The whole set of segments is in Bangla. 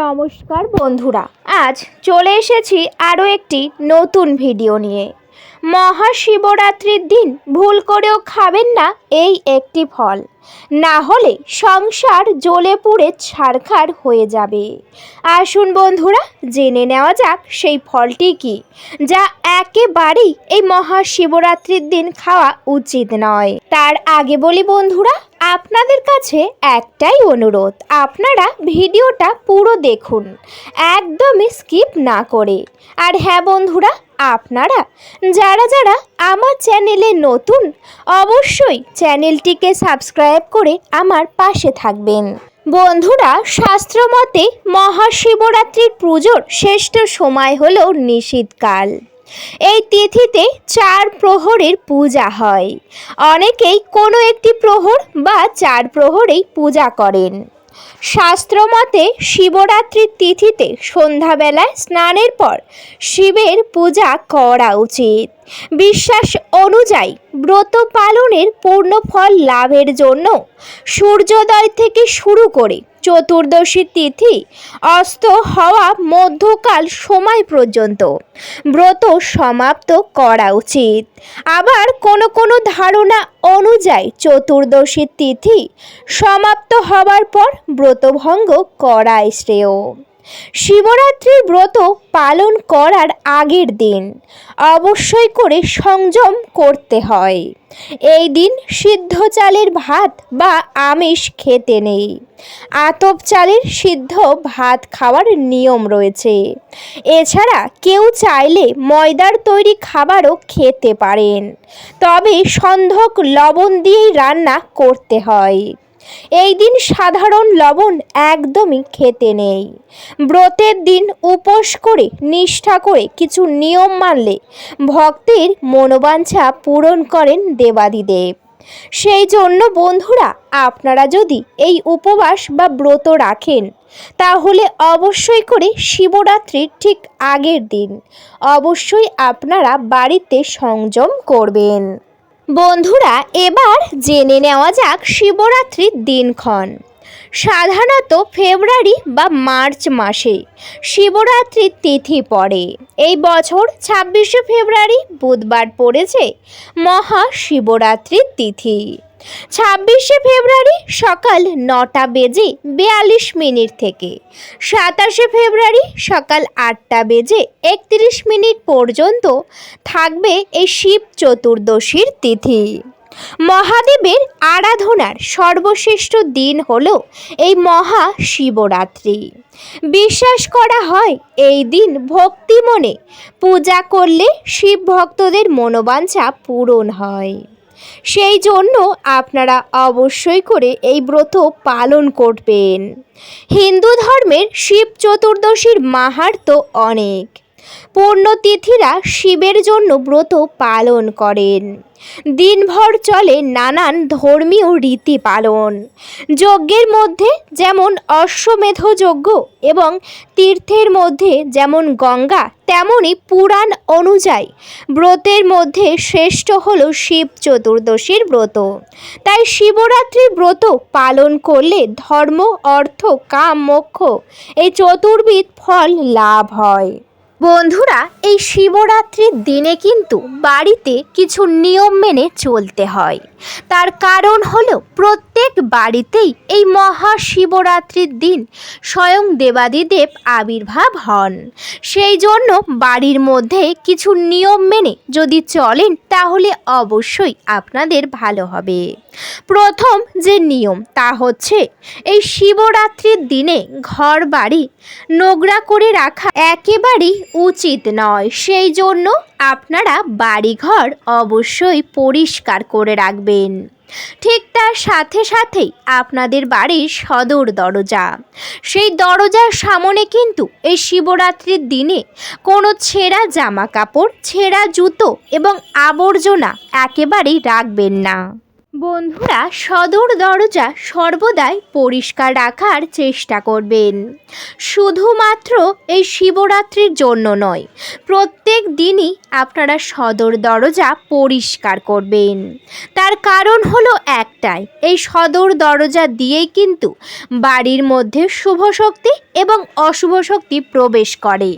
নমস্কার বন্ধুরা আজ চলে এসেছি আরও একটি নতুন ভিডিও নিয়ে। মহাশিবরাত্রির দিন ভুল করেও খাবেন না এই একটি ফল। না হলে সংসার জ্বলে পুড়ে ছারখার হয়ে যাবে। আসুন বন্ধুরা, জেনে নেওয়া যাক সেই ফলটি কি, যা একেবারেই এই মহাশিবরাত্রির দিন খাওয়া উচিত নয়। তার আগে বলি বন্ধুরা, আপনাদের কাছে একটাই অনুরোধ, আপনারা ভিডিওটা পুরো দেখুন, একদমই স্কিপ না করে। আর হ্যাঁ বন্ধুরা আপনারা, যারা যারা আমার চ্যানেলে নতুন, অবশ্যই চ্যানেলটিকে সাবস্ক্রাইব করে আমার পাশে থাকবেন। বন্ধুরা, শাস্ত্রমতে মহাশিবরাত্রির পুজোর শ্রেষ্ঠ সময় হল নিশীতকাল। এই তিথিতে চার প্রহরের পূজা হয়। অনেকেই কোনো একটি প্রহর বা চার প্রহরেই পূজা করেন। শাস্ত্রমতে শিবরাত্রির তিথিতে সন্ধ্যাবেলায় স্নানের পর শিবের পূজা করা উচিত। বিশ্বাস অনুযায়ী ব্রত পালনের পূর্ণ ফল লাভের জন্য সূর্যোদয় থেকে শুরু করে চতুর্দশী তিথি অস্ত হওয়া মধ্যকাল সময় পর্যন্ত। ব্রত সমাপ্ত করা উচিত। আবার কোনো কোনো ধারণা অনুযায়ী চতুর্দশী তিথি সমাপ্ত হওয়ার পর ব্রতভঙ্গ করাই শ্রেয়। শিবরাত্রির ব্রত পালন করার আগের দিন অবশ্যই করে সংযম করতে হয়। এই দিন সিদ্ধ চালের ভাত বা আমিষ খেতে নেই। আতপ চালের সিদ্ধ ভাত খাওয়ার নিয়ম রয়েছে। এছাড়া কেউ চাইলে ময়দার তৈরি খাবারও খেতে পারেন। তবে সন্ধক লবণ দিয়েই রান্না করতে হয়। এই দিন সাধারণ লবণ একদমই খেতে নেই। ব্রতের দিন উপোস করে, নিষ্ঠা করে কিছু নিয়ম মানলে ভক্তের মনোবাঞ্ছা পূরণ করেন দেবাদিদেব। সেই জন্য বন্ধুরা, আপনারা যদি এই উপবাস বা ব্রত রাখেন, তাহলে অবশ্যই করে শিবরাত্রির ঠিক আগের দিন অবশ্যই আপনারা বাড়িতে সংযম করবেন। বন্ধুরা, এবার জেনে নেওয়া যাক শিবরাত্রির দিনক্ষণ। সাধারণত ফেব্রুয়ারি বা মার্চ মাসে শিবরাত্রির তিথি পড়ে। এই বছর ছাব্বিশে ফেব্রুয়ারি বুধবার পড়েছে মহা শিবরাত্রির তিথি। ছাব্বিশে ফেব্রুয়ারি সকাল নটা বেজে বিয়াল্লিশ মিনিট থেকে। সাতাশে ফেব্রুয়ারি সকাল আটটা বেজে একত্রিশ মিনিট পর্যন্ত থাকবে এই শিব চতুর্দশীর তিথি। মহাদেবের আরাধনার সর্বশ্রেষ্ঠ দিন হল এই মহা শিবরাত্রি। বিশ্বাস করা হয় এই দিন ভক্তি মনে পূজা করলে শিব ভক্তদের মনোবাঞ্ছা পূরণ হয়। সেই জন্য আপনারা অবশ্যই করে এই ব্রত পালন করবেন। হিন্দু ধর্মের শিব চতুর্দশীর মাহাত্ম অনেক। পূর্ণতিথিরা শিবের জন্য ব্রত পালন করেন। দিনভর চলে নানান ধর্মীয় রীতি পালন। যজ্ঞের মধ্যে যেমন অশ্বমেধ যজ্ঞ এবং তীর্থের মধ্যে যেমন গঙ্গা তেমনই পুরাণ অনুযায়ী ব্রতের মধ্যে শ্রেষ্ঠ হল শিব চতুর্দশীর ব্রত। তাই শিবরাত্রির ব্রত পালন করলে ধর্ম, অর্থ, কাম, মোক্ষ এই চতুর্বিধ ফল লাভ হয়। বন্ধুরা, এই শিবরাত্রির দিনে কিন্তু বাড়িতে কিছু নিয়ম মেনে চলতে হয়। তার কারণ হলো প্রত্যেক বাড়িতেই এই মহা শিবরাত্রির দিন স্বয়ং দেবাদিদেব আবির্ভাব হন। সেই জন্য বাড়ির মধ্যে কিছু নিয়ম মেনে যদি চলেন, তাহলে অবশ্যই আপনাদের ভালো হবে। প্রথম যে নিয়ম, তা হচ্ছে এই শিবরাত্রির দিনে ঘর বাড়ি নোংরা করে রাখা একেবারেই উচিত নয়। সেই জন্য আপনারা বাড়িঘর অবশ্যই পরিষ্কার করে রাখবেন। ঠিক তার সাথে সাথেই আপনাদের বাড়ির সদর দরজা। সেই দরজার সামনে কিন্তু এই শিবরাত্রির দিনে কোনো ছেঁড়া জামা কাপড় ছেঁড়া জুতো এবং আবর্জনা একেবারেই রাখবেন না। বন্ধুরা সদর দরজা সর্বদাই পরিষ্কার রাখার চেষ্টা করবেন। শুধুমাত্র এই শিবরাত্রির জন্য নয়, প্রত্যেক দিনই আপনারা সদর দরজা পরিষ্কার করবেন। তার কারণ হলো একটাই, এই সদর দরজা দিয়েই কিন্তু বাড়ির মধ্যে শুভ শক্তি এবং অশুভ শক্তি প্রবেশ করে।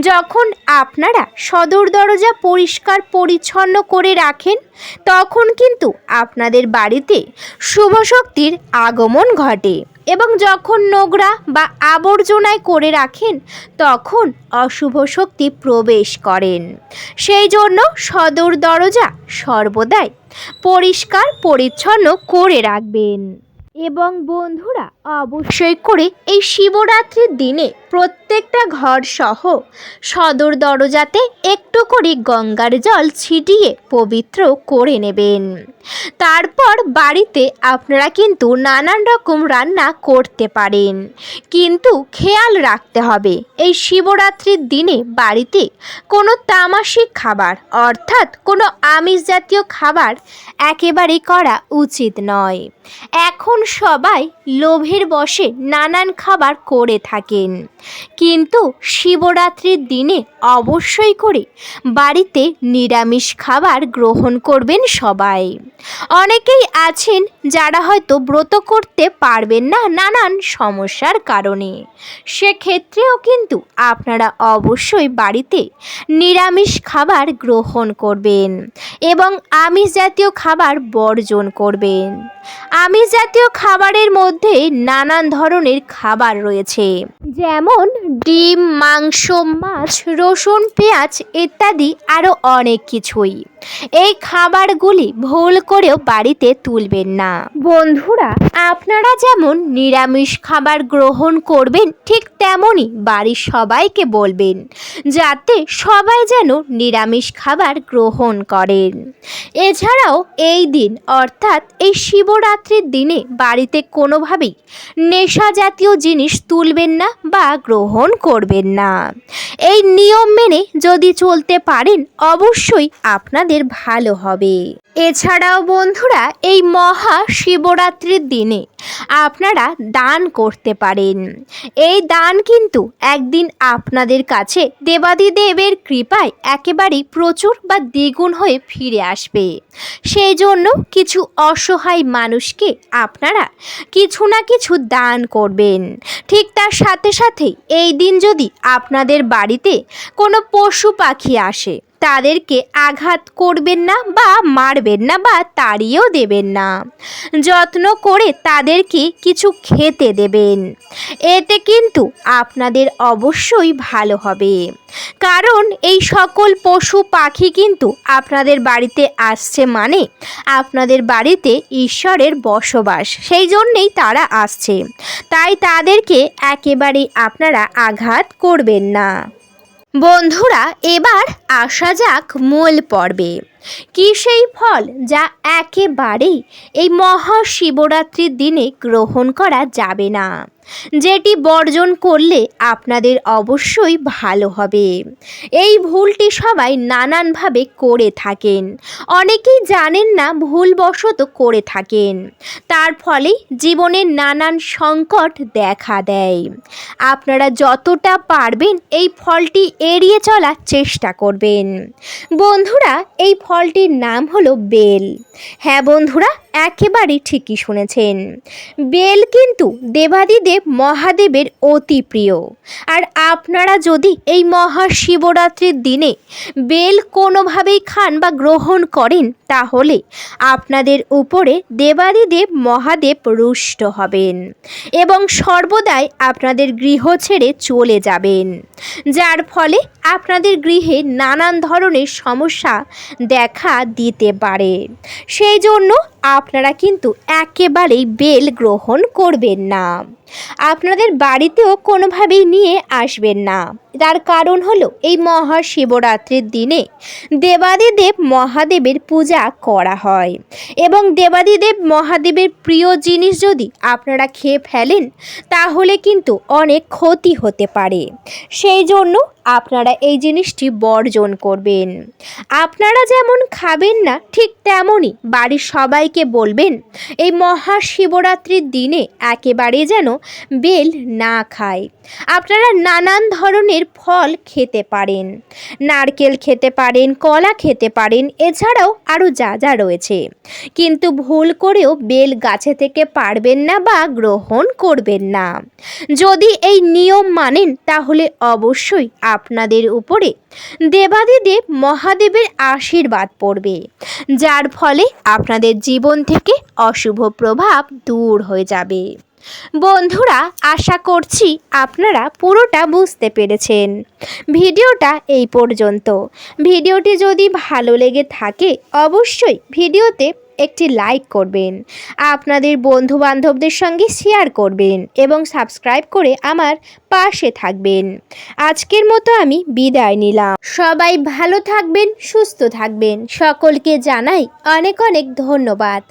যখন আপনারা সদর দরজা পরিষ্কার পরিচ্ছন্ন করে রাখেন, তখন কিন্তু আপনাদের বাড়িতে শুভ শক্তির আগমন ঘটে এবং যখন নোংরা বা আবর্জনায় করে রাখেন, তখন অশুভ শক্তি প্রবেশ করেন। সেই জন্য সদর দরজা সর্বদাই পরিষ্কার পরিচ্ছন্ন করে রাখবেন। এবং বন্ধুরা অবশ্যই করে এই শিবরাত্রির দিনে প্রত্যেকটা ঘর সহ সদর দরজাতে একটু করে গঙ্গার জল ছিটিয়ে পবিত্র করে নেবেন। তারপর বাড়িতে আপনারা কিন্তু নানান রকম রান্না করতে পারেন। কিন্তু খেয়াল রাখতে হবে, এই শিবরাত্রির দিনে বাড়িতে কোনো তামাসিক খাবার অর্থাৎ কোনো আমিষ জাতীয় খাবার একেবারেই করা উচিত নয়। এখন সবাই লোভের বশে নানান খাবার করে থাকেন। কিন্তু শিবরাত্রির দিনে অবশ্যই করে বাড়িতে নিরামিষ খাবার গ্রহণ করবেন সবাই। অনেকেই আছেন যারা হয়তো ব্রত করতে পারবেন না নানান সমস্যার কারণে। সেক্ষেত্রেও কিন্তু আপনারা অবশ্যই বাড়িতে নিরামিষ খাবার গ্রহণ করবেন এবং আমিষ জাতীয় খাবার বর্জন করবেন। আমিষ জাতীয় খাবারের মধ্যে নানান ধরনের খাবার রয়েছে। যেমন ডিম মাংস মাছ রসুন পেঁয়াজ ইত্যাদি আরও অনেক কিছুই। এই খাবারগুলি ভুল করেও বাড়িতে তুলবেন না। বন্ধুরা আপনারা যেমন নিরামিষ খাবার গ্রহণ করবেন ঠিক তেমনই বাড়ির সবাইকে বলবেন যাতে সবাই যেন নিরামিষ খাবার গ্রহণ করেন। এছাড়াও এই দিন অর্থাৎ এই শিবরাত্রির দিনে বাড়িতে কোনোভাবেই নেশা জাতীয় জিনিস তুলবেন না বা গ্রহণ করবেন না। এই নিয়ম মেনে যদি চলতে পারেন অবশ্যই আপনাদের ভালো হবে। এছাড়াও বন্ধুরা, এই মহা শিবরাত্রির দিনে আপনারা দান করতে পারেন। এই দান কিন্তু একদিন আপনাদের কাছে দেবাদিদেবের কৃপায় একেবারেই প্রচুর বা দ্বিগুণ হয়ে ফিরে আসবে। সেই জন্য কিছু অসহায় মানুষকে আপনারা কিছু না কিছু দান করবেন। ঠিক তার সাথে সাথে এই দিন যদি আপনাদের বাড়িতে কোনো পশু পাখি আসে তাদেরকে আঘাত করবেন না বা মারবেন না বা তাড়িয়েও দেবেন না। যত্ন করে তাদেরকে কিছু খেতে দেবেন। এতে কিন্তু আপনাদের অবশ্যই ভালো হবে। কারণ এই সকল পশু পাখি কিন্তু আপনাদের বাড়িতে আসছে মানে আপনাদের বাড়িতে ঈশ্বরের বসবাস, সেই জন্যেই তারা আসছে। তাই তাদেরকে একেবারেই আপনারা আঘাত করবেন না। বন্ধুরা এবার আসা যাক মূল পর্বে। কি সেই ফল যা একেবারেই এই মহাশিবরাত্রির দিনে গ্রহণ করা যাবে না? যেটি বর্জন করলে আপনাদের অবশ্যই ভালো হবে। এই ভুলটি সবাই নানানভাবে করে থাকেন। অনেকেই জানেন না ভুলবশত করে থাকেন। তার ফলে জীবনের নানান সংকট দেখা দেয়। আপনারা যতটা পারবেন এই ফলটি এড়িয়ে চলার চেষ্টা করবেন। বন্ধুরা, এই ফলটির নাম হলো বেল। হ্যাঁ বন্ধুরা একেবারেই ঠিকই শুনেছেন। বেল কিন্তু দেবাদিদেব মহাদেবের অতি প্রিয়। আর আপনারা যদি এই মহাশিবরাত্রির দিনে বেল কোনোভাবেই খান বা গ্রহণ করেন, তাহলে আপনাদের উপরে দেবাদিদেব মহাদেব রুষ্ট হবেন এবং সর্বদাই আপনাদের গৃহ ছেড়ে চলে যাবেন। যার ফলে আপনাদের গৃহে নানান ধরনের সমস্যা দেখা দিতে পারে। সেই জন্য আপনারা কিন্তু একেবারেই বেল গ্রহণ করবেন না। আপনাদের বাড়িতেও কোনোভাবেই নিয়ে আসবেন না। তার কারণ হলো এই মহাশিবরাত্রির দিনে দেবাদিদেব মহাদেবের পূজা করা হয় এবং দেবাদিদেব মহাদেবের প্রিয় জিনিস যদি আপনারা খেয়ে ফেলেন, তাহলে কিন্তু অনেক ক্ষতি হতে পারে। সেই জন্য আপনারা এই জিনিসটি বর্জন করবেন। আপনারা যেমন খাবেন না, ঠিক তেমনই বাড়ির সবাইকে বলবেন, এই মহাশিবরাত্রির দিনে একেবারে যেন বেল না খায়। আপনারা নানান ধরনের ফল খেতে পারেন, নারকেল খেতে পারেন, কলা খেতে পারেন, এছাড়াও আরও যা যা রয়েছে। কিন্তু ভুল করেও বেল গাছে থেকে পারবেন না বা গ্রহণ করবেন না। যদি এই নিয়ম মানেন, তাহলে অবশ্যই আপনাদের উপরে দেবাদিদেব মহাদেবের আশীর্বাদ পড়বে। যার ফলে আপনাদের জীবন থেকে অশুভ প্রভাব দূর হয়ে যাবে। বন্ধুরা, আশা করছি আপনারা পুরোটা বুঝতে পেরেছেন। ভিডিওটা এই পর্যন্ত। ভিডিওটি যদি ভালো লেগে থাকে, অবশ্যই ভিডিওতে একটি লাইক করবেন, আপনাদের বন্ধু বান্ধবদের সঙ্গে শেয়ার করবেন এবং সাবস্ক্রাইব করে আমার পাশে থাকবেন। আজকের মতো আমি বিদায় নিলাম। সবাই ভালো থাকবেন, সুস্থ থাকবেন। সকলকে জানাই অনেক অনেক ধন্যবাদ।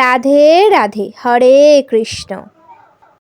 রাধে রাধে, হরে কৃষ্ণ।